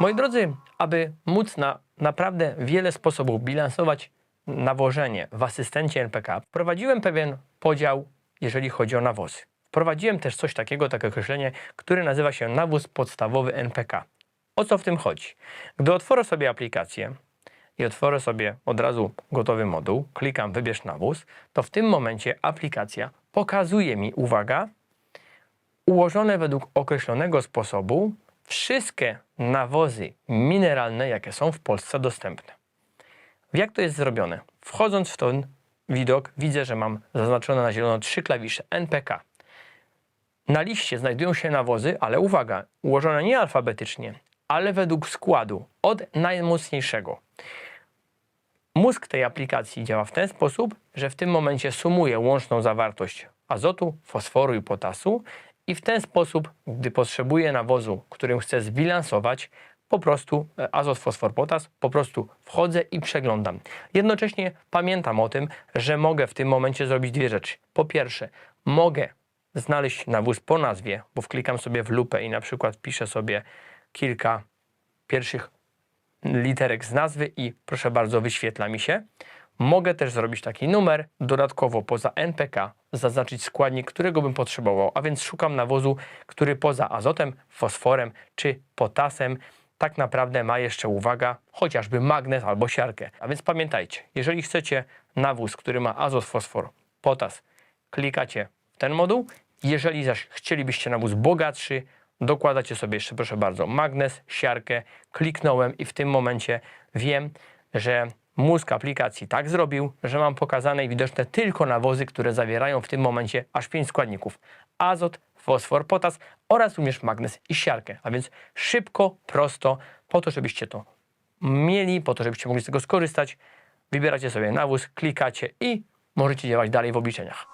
Moi drodzy, aby móc na naprawdę wiele sposobów bilansować nawożenie w asystencie NPK, wprowadziłem pewien podział, jeżeli chodzi o nawozy. Wprowadziłem też coś takiego, takie określenie, które nazywa się nawóz podstawowy NPK. O co w tym chodzi? Gdy otworzę sobie aplikację i otworzę sobie od razu gotowy moduł, klikam wybierz nawóz, to w tym momencie aplikacja pokazuje mi, uwaga, ułożone według określonego sposobu wszystkie nawozy mineralne, jakie są w Polsce dostępne. Jak to jest zrobione? Wchodząc w ten widok, widzę, że mam zaznaczone na zielono trzy klawisze NPK. Na liście znajdują się nawozy, ale uwaga, ułożone nie alfabetycznie, ale według składu, od najmocniejszego. Mózg tej aplikacji działa w ten sposób, że w tym momencie sumuje łączną zawartość azotu, fosforu i potasu i w ten sposób, gdy potrzebuję nawozu, którym chcę zbilansować, po prostu e, azot, fosfor, potas, po prostu wchodzę i przeglądam. Jednocześnie pamiętam o tym, że mogę w tym momencie zrobić dwie rzeczy. Po pierwsze, mogę znaleźć nawóz po nazwie, bo wklikam sobie w lupę i na przykład wpiszę sobie kilka pierwszych literek z nazwy i proszę bardzo, wyświetla mi się. Mogę też zrobić taki numer, dodatkowo poza NPK zaznaczyć składnik, którego bym potrzebował, a więc szukam nawozu, który poza azotem, fosforem czy potasem tak naprawdę ma jeszcze, uwaga, chociażby magnez albo siarkę. A więc pamiętajcie, jeżeli chcecie nawóz, który ma azot, fosfor, potas, klikacie w ten moduł. Jeżeli zaś chcielibyście nawóz bogatszy, dokładacie sobie jeszcze, proszę bardzo, magnez, siarkę, kliknąłem i w tym momencie wiem, że mózg aplikacji tak zrobił, że mam pokazane i widoczne tylko nawozy, które zawierają w tym momencie aż 5 składników. Azot, fosfor, potas oraz również magnez i siarkę. A więc szybko, prosto, po to, żebyście to mieli, po to, żebyście mogli z tego skorzystać, wybieracie sobie nawóz, klikacie i możecie działać dalej w obliczeniach.